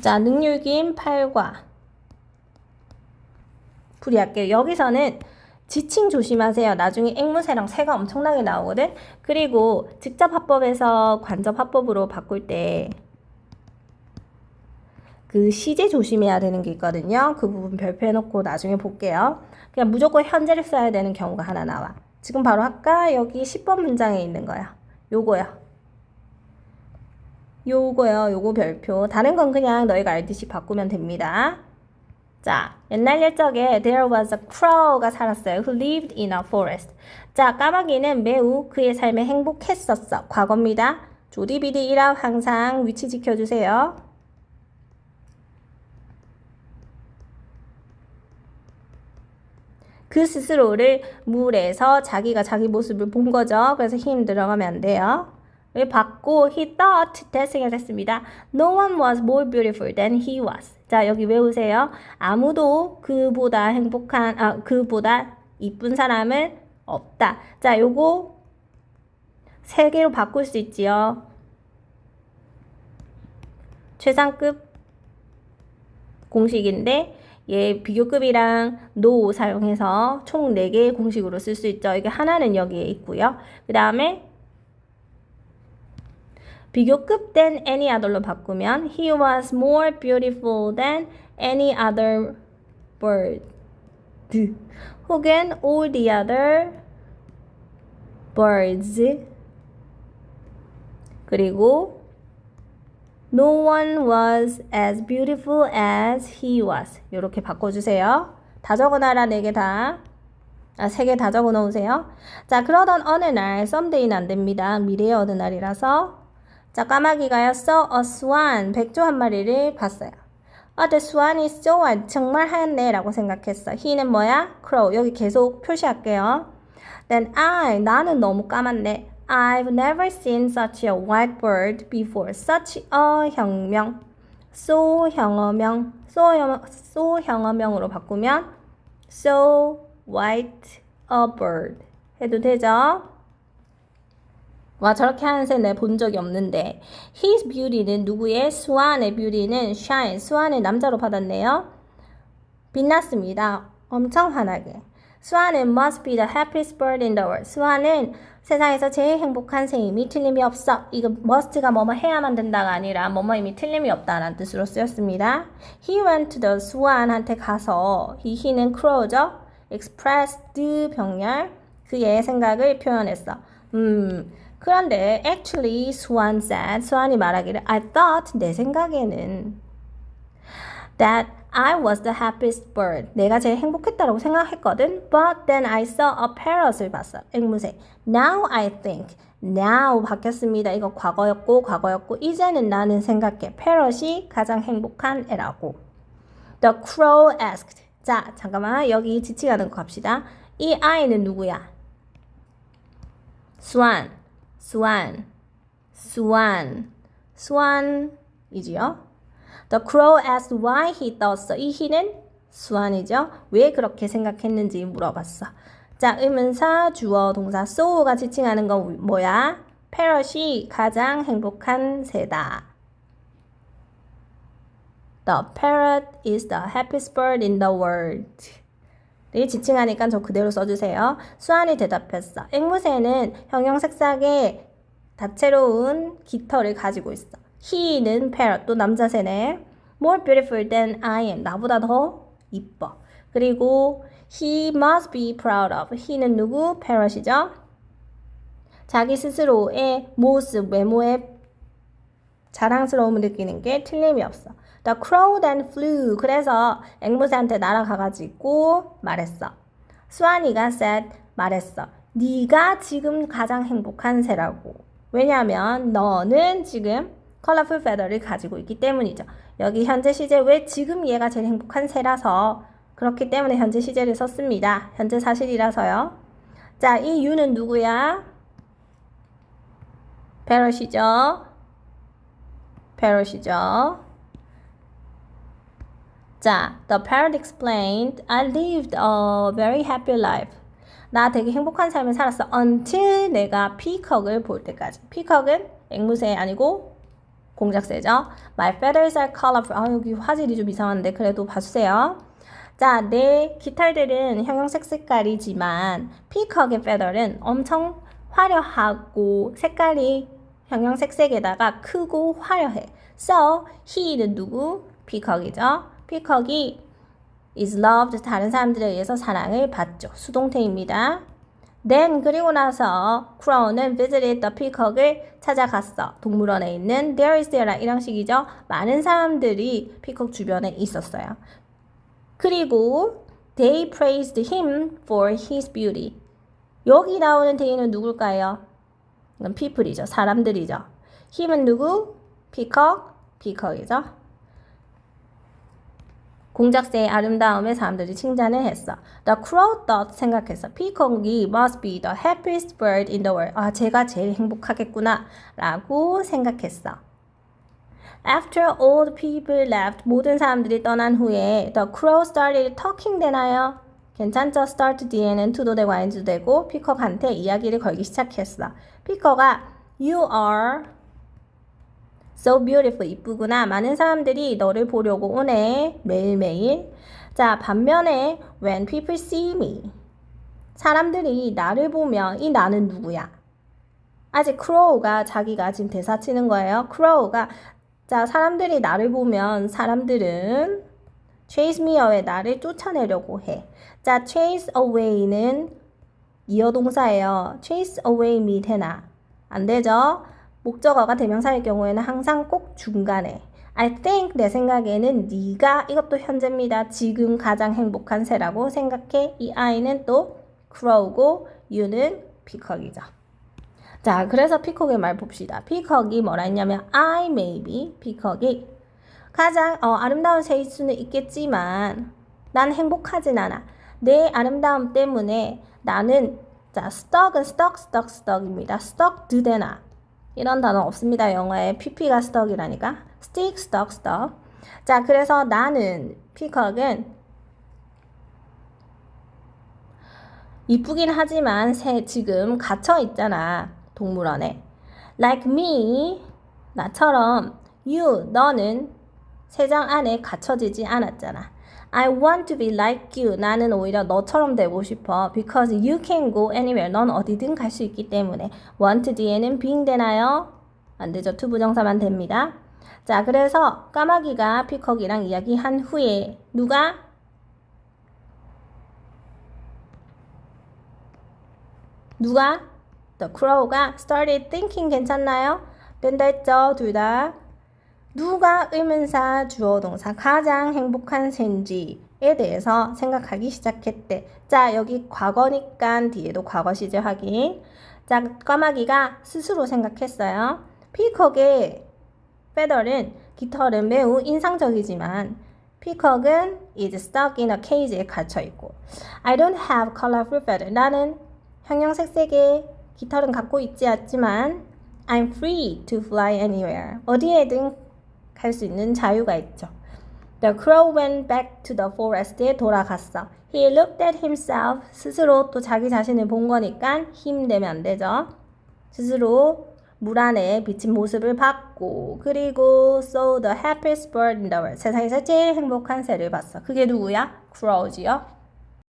자, 능률긴 8과 풀이할게요. 여기서는 지칭 조심하세요. 나중에 앵무새랑 새가 엄청나게 나오거든. 그리고 직접 합법에서 관접 합법으로 바꿀 때 그 시제 조심해야 되는 게 있거든요. 그 부분 별표해 놓고 나중에 볼게요. 그냥 무조건 현재를 써야 되는 경우가 하나 나와. 지금 바로 할까? 여기 10번 문장에 있는 거야. 요거요. 요거요. 요거 별표. 다른 건 그냥 너희가 알듯이 바꾸면 됩니다. 자, 옛날 옛적에 there was a crow가 살았어요. who lived in a forest. 자, 까마귀는 매우 그의 삶에 행복했었어. 과거입니다. 조디비디 이라 항상 위치 지켜주세요. 그 스스로를 물에서 자기가 자기 모습을 본 거죠. 그래서 힘 들어가면 안 돼요. 왜 받고 he thought 대승을 했습니다. No one was more beautiful than he was. 자, 여기 외우세요. 아무도 그보다 행복한 아 그보다 이쁜 사람은 없다. 자, 요거 세 개로 바꿀 수 있지요. 최상급 공식인데 얘 비교급이랑 노 사용해서 총 4개의 공식으로 쓸 수 있죠. 이게 하나는 여기에 있고요. 그 다음에 비교급 than any other로 바꾸면 he was more beautiful than any other bird. 혹은 all the other birds. 그리고 No one was as beautiful as he was. 이렇게 바꿔주세요. 다 적어놔라, 네 개 다. 아, 세 개 다 적어 놓으세요. 자, 그러던 어느 날, 썸데이는 안 됩니다. 미래의 어느 날이라서. 자, 까마귀가였어. A swan, 백조 한 마리를 봤어요. 아, the swan is so white. 정말 하얗네. 라고 생각했어. he는 뭐야? crow. 여기 계속 표시할게요. Then I, 나는 너무 까맣네. I've never seen such a white bird before. Such a 형명. So 형어명. So, 형, so 형어명으로 바꾸면 so white a bird 해도 되죠? 와 저렇게 하는 새내 본 적이 없는데 His beauty는 누구의? 스완의 beauty는 shine. 스완의 남자로 받았네요. 빛났습니다. 엄청 환하게. 스완은 must be the happiest bird in the world. 스완은 세상에서 제일 행복한 새임이 틀림이 없어. 이거 must가 뭐뭐 해야만 된다가 아니라 뭐뭐임이 틀림이 없다라는 뜻으로 쓰였습니다. He went to the swan한테 가서 he, he는 crow죠. expressed 병렬 그의 생각을 표현했어. 음 그런데 actually swan said 스완이 말하기를 I thought 내 생각에는 that I was the happiest bird. 내가 제일 행복했다라고 생각했거든. But then I saw a parrot을 봤어. 앵무새. Now I think. Now 바뀌었습니다. 이거 과거였고 과거였고 이제는 나는 생각해. parrot이 가장 행복한 애라고. The crow asked. 자, 잠깐만. 여기 지칭하는 거 갑시다. 이 아이는 누구야? swan. Swan. swan. swan이지요. The crow asked why he thought so. 이 he는 수완이죠. 왜 그렇게 생각했는지 물어봤어. 자, 의문사, 주어, 동사, so가 지칭하는 건 뭐야? parrot이 가장 행복한 새다. The parrot is the happiest bird in the world. 이 지칭하니까 저 그대로 써주세요. 수완이 대답했어. 앵무새는 형형색색의 다채로운 깃털을 가지고 있어. He는 parrot 또 남자새네. More beautiful than I am. 나보다 더 이뻐. 그리고 he must be proud of. he는 누구? parrot이죠. 자기 스스로의 모습, 외모에 자랑스러움을 느끼는 게 틀림이 없어. The crow then flew. 그래서 앵무새한테 날아가가지고 말했어. 수아니가 said 말했어. 네가 지금 가장 행복한 새라고. 왜냐하면 너는 지금 컬러풀 feather를 가지고 있기 때문이죠. 여기 현재 시제 왜 지금 얘가 제일 행복한 새라서 그렇기 때문에 현재 시제를 썼습니다. 현재 사실이라서요. 자, 이 유는 누구야? 페럿이죠. 페럿이죠. 자, the parrot explained, I lived a very happy life. 나 되게 행복한 삶을 살았어. until 내가 피커을 볼 때까지. 피커은 앵무새 아니고 공작새죠. My feathers are colorful. 아, 여기 화질이 좀 이상한데 그래도 봐주세요. 자, 내 깃털들은 형형색 색깔이지만 피커의 feather는 엄청 화려하고 색깔이 형형색색에다가 크고 화려해. So, he는 누구? 피커이죠. 피커이 is loved 다른 사람들에 의해서 사랑을 받죠. 수동태입니다. Then 그리고 나서 Crow는 visited the peacock을 찾아갔어. 동물원에 있는 there is there 이런 식이죠. 많은 사람들이 피콕 주변에 있었어요. 그리고 they praised him for his beauty. 여기 나오는 they는 누굴까요? people이죠. 사람들이죠. 힘은 누구? 피콕, 피콕이죠. 공작새의 아름다움에 사람들이 칭찬을 했어. The crow thought 생각했어. 피콕이 must be the happiest bird in the world. 아, 제가 제일 행복하겠구나. 라고 생각했어. After all the people left, 모든 사람들이 떠난 후에 the crow started talking 되나요? 괜찮죠? start 뒤에는 to도 되고 ing도 되고 피커한테 이야기를 걸기 시작했어. 피커가 you are so beautiful 이쁘구나. 많은 사람들이 너를 보려고 오네. 매일매일. 자, 반면에 when people see me 사람들이 나를 보면 이 나는 누구야? 아직 크로우가 자기가 지금 대사 치는 거예요. 크로우가 자, 사람들이 나를 보면 사람들은 chase me away 나를 쫓아내려고 해. 자, chase away는 이어동사예요. chase away me 되나? 안 되죠? 목적어가 대명사일 경우에는 항상 꼭 중간에 I think 내 생각에는 네가 이것도 현재입니다. 지금 가장 행복한 새라고 생각해. 이 I는 또 crow고 you는 피커이죠. 자, 그래서 피콕의 말 봅시다. 피콕이 뭐라 했냐면 I may be 피콕이 가장 어, 아름다운 새일 수는 있겠지만 난 행복하진 않아. 내 아름다움 때문에 나는 자, stuck은 stuck, stuck, stuck입니다. stuck 되나 이런 단어 없습니다. 영어에 pp가 stuck이라니까. stick, stuck, stuck. 자, 그래서 나는 피콕은 이쁘긴 하지만 새 지금 갇혀 있잖아. 동물원에. Like me, 나처럼 you, 너는 세장 안에 갇혀지지 않았잖아. I want to be like you. 나는 오히려 너처럼 되고 싶어. Because you can go anywhere. 넌 어디든 갈 수 있기 때문에. want 뒤에는 being 되나요? 안 되죠. to 부정사만 됩니다. 자, 그래서 까마귀가 피커기랑 이야기한 후에 누가 누가 The Crow가 started thinking 괜찮나요? 된다 했죠, 둘 다. 누가 의문사, 주어 동사 가장 행복한 새인지에 대해서 생각하기 시작했대. 자, 여기 과거니까 뒤에도 과거 시제 확인. 자, 까마귀가 스스로 생각했어요. 피콕의 페더는 깃털은 매우 인상적이지만 피콕은 is stuck in a cage에 갇혀 있고 I don't have colorful feather. 나는 형형색색의 깃털은 갖고 있지 않지만 I'm free to fly anywhere. 어디에든 갈수 있는 자유가 있죠. The crow went back to the forest에 돌아갔어. He looked at himself. 스스로 또 자기 자신을 본 거니까 힘내면 안 되죠. 스스로 물 안에 비친 모습을 봤고 그리고 saw the happiest bird in the world. 세상에서 제일 행복한 새를 봤어. 그게 누구야? crow지요.